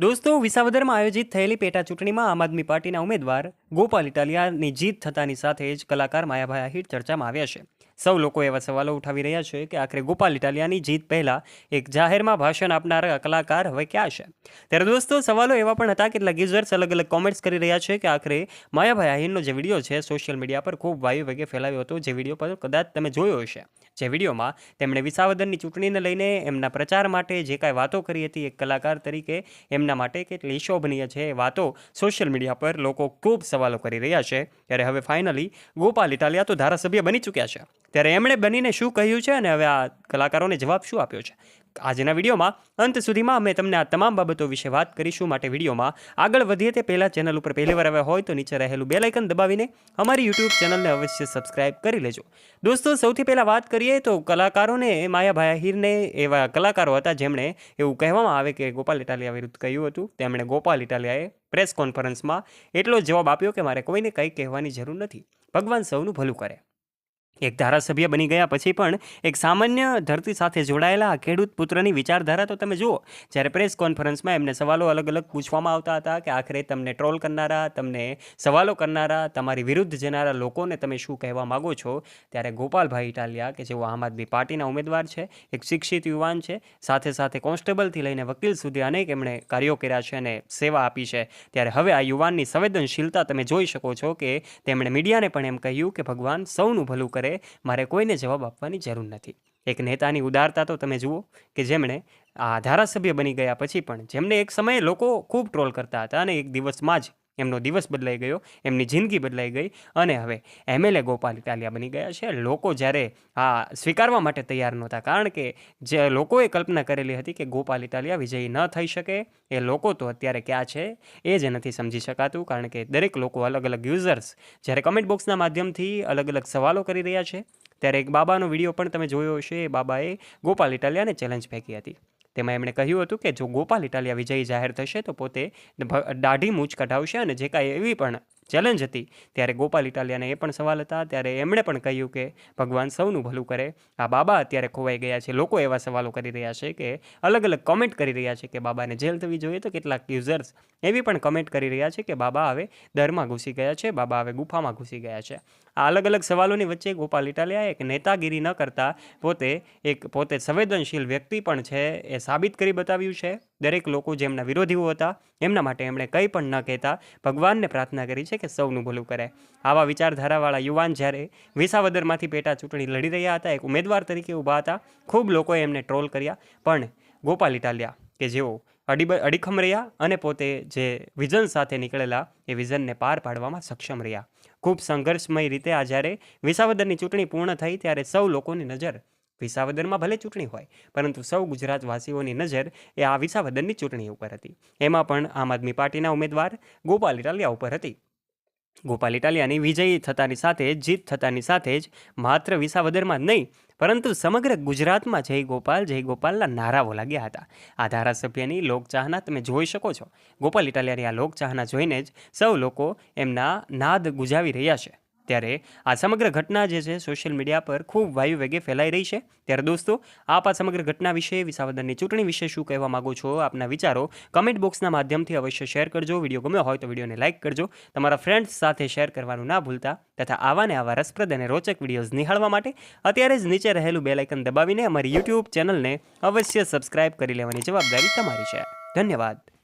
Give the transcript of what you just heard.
દોસ્તો, વિસાવદરમાં આયોજિત થયેલી પેટા ચૂંટણીમાં આમ આદમી પાર્ટીના ઉમેદવાર ગોપાલ ઇટાલિયાની જીત થતાની સાથે જ કલાકાર માયાભાઈ આહિર ચર્ચામાં આવ્યા છે. સૌ લોકો એવા સવાલો ઉઠાવી રહ્યા છે કે આખરે ગોપાલ ઇટાલિયાની જીત પહેલાં એક જાહેરમાં ભાષણ આપનાર કલાકાર હવે ક્યાં છે? ત્યારે દોસ્તો, સવાલો એવા પણ હતા, કેટલાક યુઝર્સ અલગ અલગ કોમેન્ટ્સ કરી રહ્યા છે કે આખરે માયાભાઈ આહિરનો જે વીડિયો છે સોશિયલ મીડિયા પર ખૂબ વાયુ વેગે ફેલાવ્યો હતો. જે વીડિયો પર કદાચ તમે જોયો હશે. જે વિડીયોમાં તેમણે વિસાવદનની ચૂંટણીને લઈને એમના પ્રચાર માટે જે કાંઈ વાતો કરી હતી એક કલાકાર તરીકે, એમના માટે કેટલી શોભનીય છે એ વાતો સોશિયલ મીડિયા પર લોકો ખૂબ સવાલો કરી રહ્યા છે. ત્યારે હવે ફાઇનલી ગોપાલ ઇટાલિયા તો ધારાસભ્ય બની ચૂક્યા છે. ત્યારે એમણે બનીને શું કહ્યું છે અને હવે આ કલાકારોને જવાબ શું આપ્યો છે? આજના વિડીયોમાં, અંત સુધીમાં અમે તમને આ તમામ બાબતો વિશે વાત કરીશું માટે વિડીયોમાં આગળ વધીએ તે પહેલાં ચેનલ ઉપર પહેલીવાર આવ્યા હોય તો નીચે રહેલું બે લાઇકન દબાવીને અમારી યુટ્યુબ ચેનલને અવશ્ય સબસ્ક્રાઇબ કરી લેજો. દોસ્તો, સૌથી પહેલાં વાત કરીએ તો કલાકારોને માયાભાઈ આહિરને એવા કલાકારો હતા જેમણે એવું કહેવામાં આવે કે ગોપાલ ઇટાલિયા વિરુદ્ધ કહ્યું હતું. તેમણે ગોપાલ ઇટાલિયાએ પ્રેસ કોન્ફરન્સમાં એટલો જવાબ આપ્યો કે મારે કોઈને કંઈ કહેવાની જરૂર નથી. ભગવાન સૌનું ભલું કરે. એક ધારાસભ્ય બની ગયા પછી પણ એક સામાન્ય ધરતી સાથે જોડાયેલા ખેડૂત પુત્રની વિચારધારા તો તમે જુઓ, જ્યારે પ્રેસ કોન્ફરન્સમાં એમને સવાલો અલગ અલગ પૂછવામાં આવતા હતા કે આખરે તમને ટ્રોલ કરનારા, તમને સવાલો કરનારા, તમારી વિરુદ્ધ જનારા લોકોને તમે શું કહેવા માગો છો? ત્યારે ગોપાલભાઈ ઇટાલિયા, કે જેઓ આમ આદમી પાર્ટીના ઉમેદવાર છે, એક શિક્ષિત યુવાન છે, સાથે સાથે કોન્સ્ટેબલથી લઈને વકીલ સુધી અનેક એમણે કાર્યો કર્યા છે અને સેવા આપી છે. ત્યારે હવે આ યુવાનની સંવેદનશીલતા તમે જોઈ શકો છો કે તેમણે મીડિયાને પણ એમ કહ્યું કે ભગવાન સૌનું ભલું કરે મારે કોઈને જવાબ આપવાની જરૂર નથી. એક નેતાની ઉદારતા તો તમે જુઓ કે જેમણે આ ધારાસભ્ય બની ગયા પછી પણ જેમને એક સમયે લોકો ખૂબ ટ્રોલ કરતા હતા અને એક દિવસમાં જ એમનો દિવસ બદલાઈ ગયો, એમની જિંદગી બદલાઈ ગઈ અને હવે એમએલએ ગોપાલ ઇટાલિયા બની ગયા છે. લોકો જ્યારે આ સ્વીકારવા માટે તૈયાર નહોતા, કારણ કે જે લોકોએ કલ્પના કરેલી હતી કે ગોપાલ ઇટાલિયા વિજયી ન થઈ શકે, એ લોકો તો અત્યારે ક્યાં છે એ જ નથી સમજી શકાતું, કારણ કે દરેક લોકો અલગ અલગ યુઝર્સ જ્યારે કમેન્ટ બોક્સના માધ્યમથી અલગ અલગ સવાલો કરી રહ્યા છે. ત્યારે એક બાબાનો વીડિયો પણ તમે જોયો હશે, એ બાબાએ ગોપાલ ઇટાલિયાને ચેલેન્જ ફેંકી હતી. તેમાં એમણે કહ્યું હતું કે જો ગોપાલ ઇટાલિયા વિજયી જાહેર થશે તો પોતે દાઢી મૂછ કઢાવશે અને જે કાંઈ એવી પણ ચેલેન્જ હતી. ત્યારે ગોપાલ ઇટાલિયાને એ પણ સવાલ હતા. ત્યારે એમણે પણ કહ્યું કે ભગવાન સૌનું ભલું કરે. આ બાબા અત્યારે ખોવાઈ ગયા છે. લોકો એવા સવાલો કરી રહ્યા છે કે અલગ અલગ કોમેન્ટ કરી રહ્યા છે કે બાબાને જેલ થવી જોઈએ તો કેટલાક યુઝર્સ એવી પણ કમેન્ટ કરી રહ્યા છે કે બાબા હવે દરમાં ઘૂસી ગયા છે. બાબા હવે ગુફામાં ઘૂસી ગયા છે. આ અલગ અલગ સવાલોની વચ્ચે ગોપાલ ઇટાલિયા એક નેતાગીરી ન કરતા પોતે એક પોતે સંવેદનશીલ વ્યક્તિ પણ છે એ સાબિત કરી બતાવ્યું છે. દરેક લોકો જેમના વિરોધીઓ હતા, એમના માટે એમણે કંઈ પણ ન કહેતા, ભગવાનને પ્રાર્થના કરી છે કે સૌનું ભલું કરે. આવા વિચારધારાવાળા યુવાન જ્યારે વિસાવદરમાંથી પેટા ચૂંટણી લડી રહ્યા હતા, એક ઉમેદવાર તરીકે ઊભા હતા, ખૂબ લોકોએ એમને ટ્રોલ કર્યા. પણ ગોપાલ ઇટાલિયા, કે જેઓ અડીબ, અડીખમ રહ્યા અને પોતે જે વિઝન સાથે નીકળેલા, એ વિઝનને પાર પાડવામાં સક્ષમ રહ્યા. ખૂબ સંઘર્ષમય રીતે આ જ્યારે વિસાવદરની ચૂંટણી પૂર્ણ થઈ, ત્યારે સૌ લોકોની નજર વિસાવદરમાં ભલે ચૂંટણી હોય, પરંતુ સૌ ગુજરાતવાસીઓની નજર એ આ વિસાવદરની ચૂંટણી ઉપર હતી. એમાં પણ આમ આદમી પાર્ટીના ઉમેદવાર ગોપાલ ઇટાલિયા ઉપર હતી. ગોપાલ ઇટાલિયાની વિજયી થતાની સાથે, જીત થતાની સાથે જ માત્ર વિસાવદરમાં નહીં, પરંતુ સમગ્ર ગુજરાતમાં જય ગોપાલ, જય ગોપાલના નારાઓ લાગ્યા હતા. આ ધારાસભ્યની લોકચાહના તમે જોઈ શકો છો. ગોપાલ ઇટાલિયાની આ લોકચાહના જોઈને જ સૌ લોકો એમના નાદ ગુજાવી રહ્યા છે. ત્યારે આ સમગ્ર ઘટના જે છે સોશિયલ મીડિયા પર ખૂબ વાયુ વેગે ફેલાઈ રહી છે. ત્યારે દોસ્તો, આપ આ સમગ્ર ઘટના વિશે વિસાવદરની ચૂંટણી વિશે શું કહેવા માગો છો? આપના વિચારો કમેન્ટ બોક્સના માધ્યમથી અવશ્ય શેર કરજો. વીડિયો ગમ્યો હોય તો વિડીયોને લાઇક કરજો. તમારા ફ્રેન્ડ્સ સાથે શેર કરવાનું ના ભૂલતા તથા આવા ને આવા રસપ્રદ અને રોચક વિડીયોઝ નિહાળવા માટે અત્યારે જ નીચે રહેલું બેલાઇકન દબાવીને અમારી યુટ્યુબ ચેનલને અવશ્ય સબસ્ક્રાઇબ કરી લેવાની જવાબદારી તમારી છે. ધન્યવાદ.